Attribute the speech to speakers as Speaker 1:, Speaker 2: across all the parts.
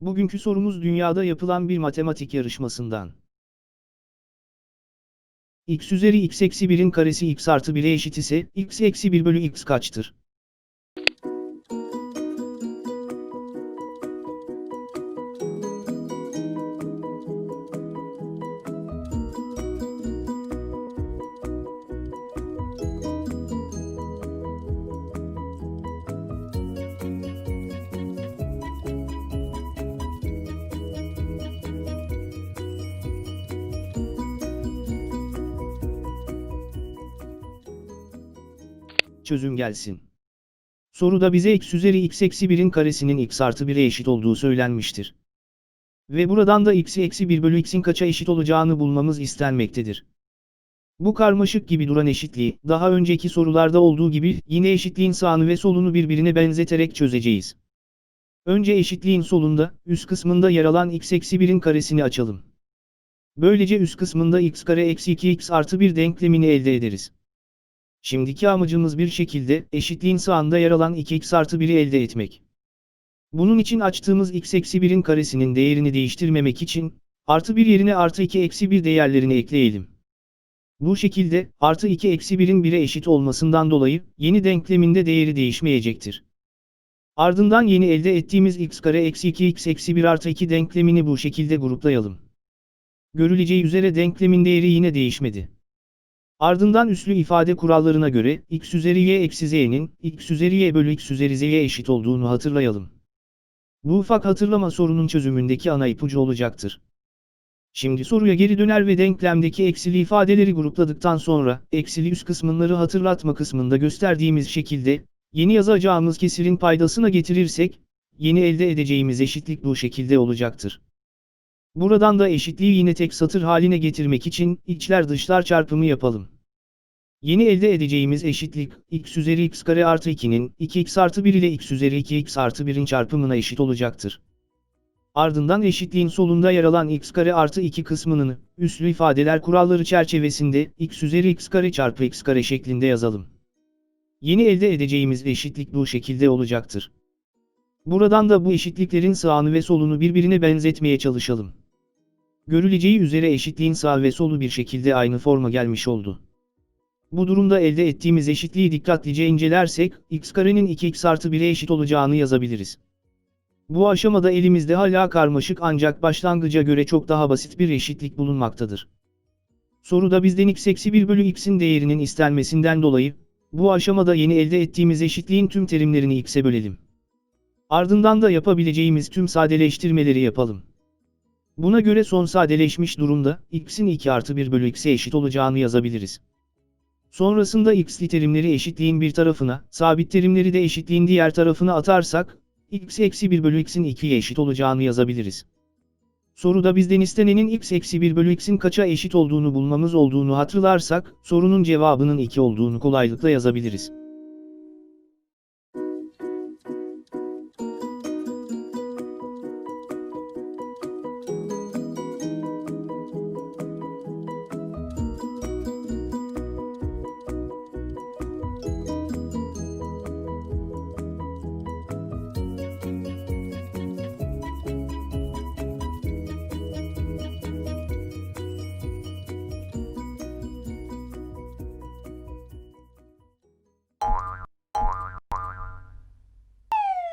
Speaker 1: Bugünkü sorumuz dünyada yapılan bir matematik yarışmasından. x üzeri x eksi 1'in karesi x artı 1'e eşit ise x eksi 1 bölü x kaçtır? Çözüm gelsin. Soruda bize x üzeri x eksi 1'in karesinin x artı 1'e eşit olduğu söylenmiştir. Ve buradan da x'i eksi 1 bölü x'in kaça eşit olacağını bulmamız istenmektedir. Bu karmaşık gibi duran eşitliği, daha önceki sorularda olduğu gibi yine eşitliğin sağını ve solunu birbirine benzeterek çözeceğiz. Önce eşitliğin solunda, üst kısmında yer alan x eksi 1'in karesini açalım. Böylece üst kısmında x kare eksi 2x artı 1 denklemini elde ederiz. Şimdiki amacımız bir şekilde eşitliğin sağında yer alan 2x artı 1'i elde etmek. Bunun için açtığımız x eksi 1'in karesinin değerini değiştirmemek için, artı 1 yerine artı 2 eksi 1 değerlerini ekleyelim. Bu şekilde, artı 2 eksi 1'in 1'e eşit olmasından dolayı, yeni denkleminde değeri değişmeyecektir. Ardından yeni elde ettiğimiz x kare eksi 2x eksi 1 artı 2 denklemini bu şekilde gruplayalım. Görüleceği üzere denklemin değeri yine değişmedi. Ardından üslü ifade kurallarına göre, x üzeri y eksi z'nin, x üzeri y bölü x üzeri z'ye eşit olduğunu hatırlayalım. Bu ufak hatırlama sorunun çözümündeki ana ipucu olacaktır. Şimdi soruya geri döner ve denklemdeki eksili ifadeleri grupladıktan sonra, eksili üst kısımları hatırlatma kısmında gösterdiğimiz şekilde, yeni yazacağımız kesirin paydasına getirirsek, yeni elde edeceğimiz eşitlik bu şekilde olacaktır. Buradan da eşitliği yine tek satır haline getirmek için içler dışlar çarpımı yapalım. Yeni elde edeceğimiz eşitlik, x üzeri x kare artı 2'nin 2x artı 1 ile x üzeri 2x artı 1'in çarpımına eşit olacaktır. Ardından eşitliğin solunda yer alan x kare artı 2 kısmını, üslü ifadeler kuralları çerçevesinde x üzeri x kare çarpı x kare şeklinde yazalım. Yeni elde edeceğimiz eşitlik bu şekilde olacaktır. Buradan da bu eşitliklerin sağını ve solunu birbirine benzetmeye çalışalım. Görüleceği üzere eşitliğin sağ ve solu bir şekilde aynı forma gelmiş oldu. Bu durumda elde ettiğimiz eşitliği dikkatlice incelersek, x karenin 2x artı 1'e eşit olacağını yazabiliriz. Bu aşamada elimizde hala karmaşık ancak başlangıca göre çok daha basit bir eşitlik bulunmaktadır. Soruda bizden x eksi 1 bölü x'in değerinin istenmesinden dolayı, bu aşamada yeni elde ettiğimiz eşitliğin tüm terimlerini x'e bölelim. Ardından da yapabileceğimiz tüm sadeleştirmeleri yapalım. Buna göre son sadeleşmiş durumda, x'in 2 artı 1 bölü x'e eşit olacağını yazabiliriz. Sonrasında x'li terimleri eşitliğin bir tarafına, sabit terimleri de eşitliğin diğer tarafına atarsak, x eksi 1 bölü x'in 2'ye eşit olacağını yazabiliriz. Soruda bizden istenenin x eksi 1 bölü x'in kaça eşit olduğunu bulmamız olduğunu hatırlarsak, sorunun cevabının 2 olduğunu kolaylıkla yazabiliriz.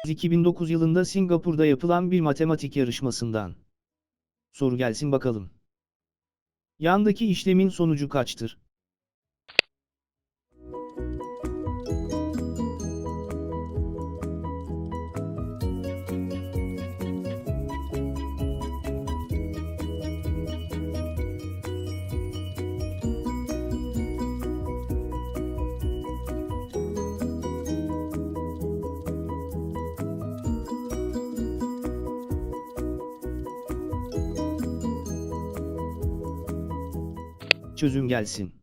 Speaker 1: 2009 yılında Singapur'da yapılan bir matematik yarışmasından. Soru gelsin bakalım. Yandaki işlemin sonucu kaçtır? Çözüm gelsin.